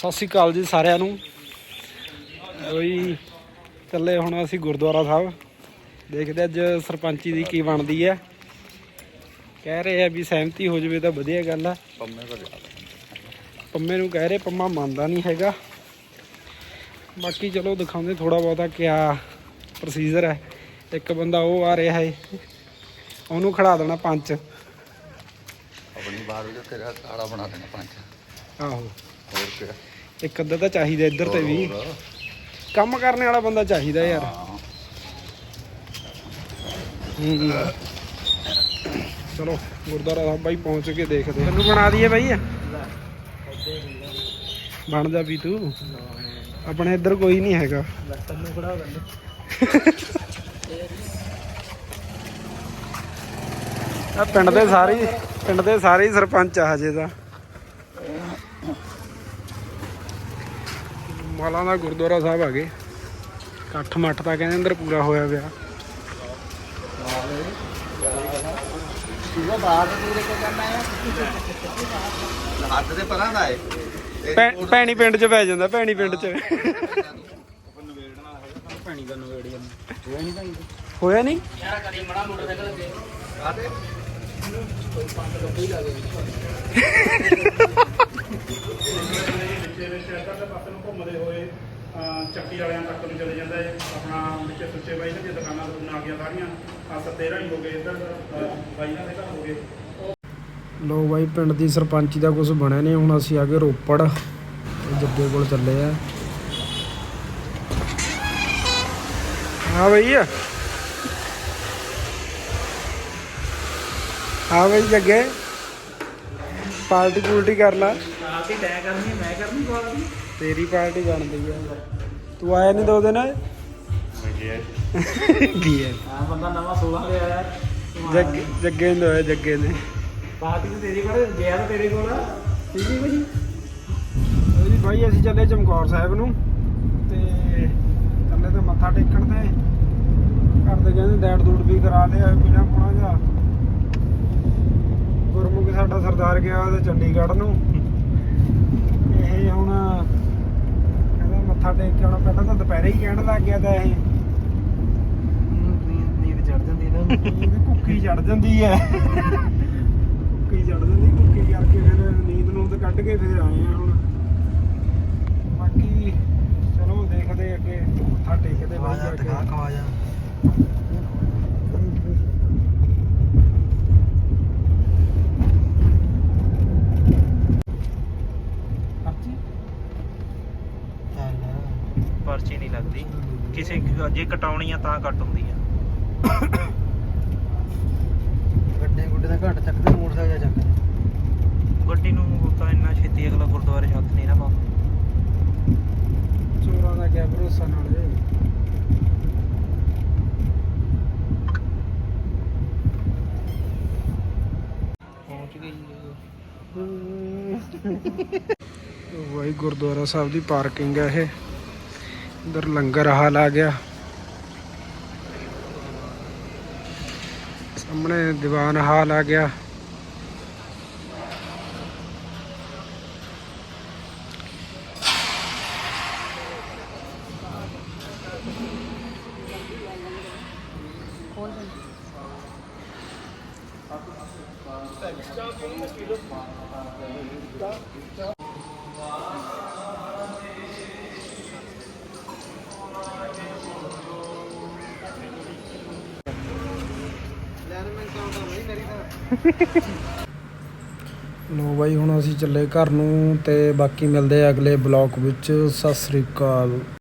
ਸਤਿ ਸ਼੍ਰੀ ਅਕਾਲ ਜੀ ਸਾਰਿਆਂ ਨੂੰ। ਉਹੀ ਚੱਲੇ ਹੁਣ ਅਸੀਂ ਗੁਰਦੁਆਰਾ ਸਾਹਿਬ। ਦੇਖਦੇ ਅੱਜ ਸਰਪੰਚੀ ਦੀ ਕੀ ਬਣਦੀ ਹੈ। ਕਹਿ ਰਹੇ ਆ ਵੀ ਸਹਿਮਤੀ ਹੋ ਜਾਵੇ ਤਾਂ ਵਧੀਆ ਗੱਲ ਆ। ਪੰਮੇ ਨੂੰ ਕਹਿ ਰਹੇ ਪੰਮਾ ਮੰਨਦਾ ਨਹੀਂ ਹੈਗਾ। ਬਾਕੀ ਚਲੋ ਦਿਖਾਉਂਦੇ ਥੋੜਾ ਬਹੁਤਾ ਕਿਆ ਪ੍ਰੋਸੀਜਰ ਹੈ। ਇੱਕ ਬੰਦਾ ਉਹ ਆ ਰਿਹਾ ਹੈ। ਉਹਨੂੰ ਖੜਾ ਦੇਣਾ ਪੰਚ। ਆਪਣੀ ਬਾਹਰ ਵਿੱਚ ਤੇਰਾ ਕਾਲਾ ਬਣਾ ਦੇਣਾ ਪੰਜ ਆਹੋ। ਹੋਰ ਕਿਆ? ਇੱਕ ਅੱਧਾ ਤਾਂ ਚਾਹੀਦਾ ਇੱਧਰ ਤੇ ਵੀ। ਹੋਰ। ਕੰਮ ਕਰਨ ਵਾਲਾ ਬੰਦਾ ਚਾਹੀਦਾ ਯਾਰ। ਹਾਂ। ਹੂੰ ਚਲੋ ਗੁਰਦੁਆਰਾ ਸਾਹਿਬ ਬਾਈ ਪਹੁੰਚ ਕੇ ਦੇਖਦੇ ਤੈਨੂੰ ਬਣਾ ਦਈਏ ਬਾਈ। ਬਣ ਜਾ ਵੀ ਤੂੰ। ਆਪਣੇ ਇੱਧਰ ਕੋਈ ਨਹੀਂ ਹੈਗਾ। ਤੈਨੂੰ ਖੜਾ ਦਿੰਦੇ ਆ ਪਿੰਡ ਦੇ ਸਾਰੇ ਹੀ- ਪਿੰਡ ਦੇ ਸਾਰੇ ਹੀ ਸਰਪੰਚ ਆ ਹਜੇ ਤਾਂ। ਮਾਲਾ ਦਾ ਗੁਰਦੁਆਰਾ ਸਾਹਿਬ ਆ ਗਏ ਇਕੱਠ ਮੱਠ ਤਾਂ ਕਹਿੰਦੇ ਅੰਦਰ ਪੂਰਾ ਹੋਇਆ ਪਿਆ। ਤੂੰ ਬਾਹਰ ਦੇ ਪੂਰੇ ਕਰਨਾ ਹੈ ਹੱਥ ਦੇ ਪਰਾਂ ਦਾ ਏ ਭੈ- ਭੈਣੀ ਪਿੰਡ ਚ ਪੈ ਜਾਂਦਾ ਭੈਣੀ ਪਿੰਡ ਚ। ਪਾਣੀ ਦਾ ਨਵੇੜੀ ਹੋਇਆ ਨਹੀਂ? ਭਾਈ ਹੋਇਆ ਨਹੀਂ ਯਾਰ ਕਦੀ ਮੜਾ ਮੋਟਰਸਾਈਕਲ ਤੇ ਵਿੱਚੇ ਵਿੱਚ ਇੱਧਰ ਪਾਸੇ ਨੂੰ ਘੁੰਮਦੇ ਹੋਏ ਅਹ ਚੱਕੀ ਵਾਲਿਆਂ ਤੱਕ ਨੂੰ ਚਲੇ ਜਾਂਦਾ ਹੈ। ਆਪਣਾ ਵਿੱਚ ਸੁੱਚੇ ਬਾਈ ਦੀਆਂ ਦੁਕਾਨਾਂ ਦੁਕਾਨਾਂ ਆ ਗਈਆਂ ਸਾਰੀਆਂ ਆ ਸਤੇਰਾ ਹੀ ਹੋ ਗਏ ਇੱਧਰ ਬਾਈਆਂ ਦੇ ਘਰ ਹੋ ਗਏ। ਲੋ ਬਾਈ ਪਿੰਡ ਦੀ ਸਰਪੰਚੀ ਦਾ ਕੁਝ ਬਣਿਆ ਨਹੀਂ ਹੁਣ ਅਸੀਂ ਆ ਗਏ ਰੋਪੜ ਤੇ ਜੱਗੇ ਕੋਲ ਚੱਲੇ ਆ। ਹਾਂ ਬਈ ਹਾਂ ਬਈ ਜੱਗੇ ਪਾਰਟੀ ਪੂਲਟੀ ਕਰ ਲਾ। ਆਪ ਹੀ ਤੈਅ ਕਰਨੀ ਮੈਂ ਕਰਨੀ ਕੋਲ ਤੇਰੀ ਪਾਰਟੀ ਬਣਦੀ ਆ। ਤੂੰ ਆਇਆ ਨਹੀਂ ਦੋ ਦਿਨ। ਕੀ ਹੈ? ਹਾਂ ਬੰਦਾ ਨਵਾਂ 16 ਦੇ ਆਇਆ ਜੱਗੇ ਜੱਗੇ ਨੇ ਹੋਇਆ ਜੱਗੇ ਨੇ। ਬਾਕੀ ਤੇ ਤੇਰੀ ਕੋਲ ਗਿਆ ਤਾਂ ਤੇਰੇ ਕੋਲ। ਠੀਕ ਨਹੀਂ ਭਾਈ ਜੀ ਭਾਈ ਅਸੀਂ ਚੱਲੇ ਚਮਕੌਰ ਸਾਹਿਬ ਨੂੰ ਤੇ ਚੱਲੇ ਤੇ ਮੱਥਾ ਟੇਕਣ ਤੇ ਘਰ ਦੇ ਕਹਿੰਦੇ ਦੈੜ ਦੂੜ ਵੀ ਕਰਾ ਦੇ ਪੀਣਾ ਪੁਣਾ ਜਾ। ਗੁਰਮੁਖ ਸਾਡਾ ਸਰਦਾਰ ਗਿਆ ਤੇ ਚੰਡੀਗੜ੍ਹ ਨੂੰ। ਇਹ ਹੁਣ ਮੱਥਾ ਟੇਕ ਕੇ ਆਉਣਾ ਪਹਿਲਾਂ ਤਾਂ ਦੁਪਹਿਰੇ ਹੀ ਕਹਿਣ ਲੱਗ ਗਿਆ ਤਾਂ ਇਹ। ਨੀਂਦ ਚੜ ਜਾਂਦੀ ਨਾ। ਨੀਂਦ ਭੁੱਖੀ ਚੜ ਜਾਂਦੀ ਹੈ ਭੁੱਖੀ ਚੜ ਜਾਂਦੀ ਭੁੱਖੀ ਕਰਕੇ ਫਿਰ ਨੀਂਦ ਨੂੰ ਤੇ ਕੱਢ ਕੇ ਫਿਰ ਆਏ ਆ ਹੁਣ। ਬਾਕੀ ਚਲੋ ਦੇਖਦੇ ਅੱਗੇ ਮੱਥਾ ਟੇਕਦੇ ਬਾਈ ਜਾ ਕੇ। ਖਵਾ ਜਾ ਲੱਗਦੀ ਕਿਸੇ ਜੇ ਕਟਾਉਣੀ ਆ ਤਾਂ ਕੱਟ ਹੁੰਦੀ ਆ ਗੱਡੇ ਗੁੱਡੇ ਦਾ ਘੱਟ ਚੱਕਦੇ ਮੋਟਰਸਾਈਕਲ ਚੱਕਦੇ। ਗੱਡੀ ਨੂੰ ਤਾਂ ਇੰਨਾ ਛੇਤੀ ਅਗਲਾ ਗੁਰਦੁਆਰੇ ਹੱਥ ਨਹੀਂ ਨਾ ਪਾਉਂਦਾ। ਚੋਰਾਂ ਦਾ ਕਿਆ ਭਰੋਸਾ ਨਾਲ। ਜੇ ਪਹੁੰਚ ਗਈ ਵਾਈ ਗੁਰਦੁਆਰਾ ਸਾਹਿਬ ਦੀ ਪਾਰਕਿੰਗ ਹੈ ਇਹ। ਇਧਰ ਲੰਗਰ ਹਾਲ ਆ ਗਿਆ। ਸਾਹਮਣੇ ਦੀਵਾਨ ਹਾਲ ਆ ਗਿਆ। ਲੋ ਬਾਈ, ਹੁਣ ਅਸੀਂ ਚੱਲੇ ਘਰ ਨੂੰ ਤੇ ਬਾਕੀ ਮਿਲਦੇ ਆ ਅਗਲੇ ਬਲੌਗ ਵਿੱਚ। ਸਤਿ ਸ੍ਰੀ ਅਕਾਲ।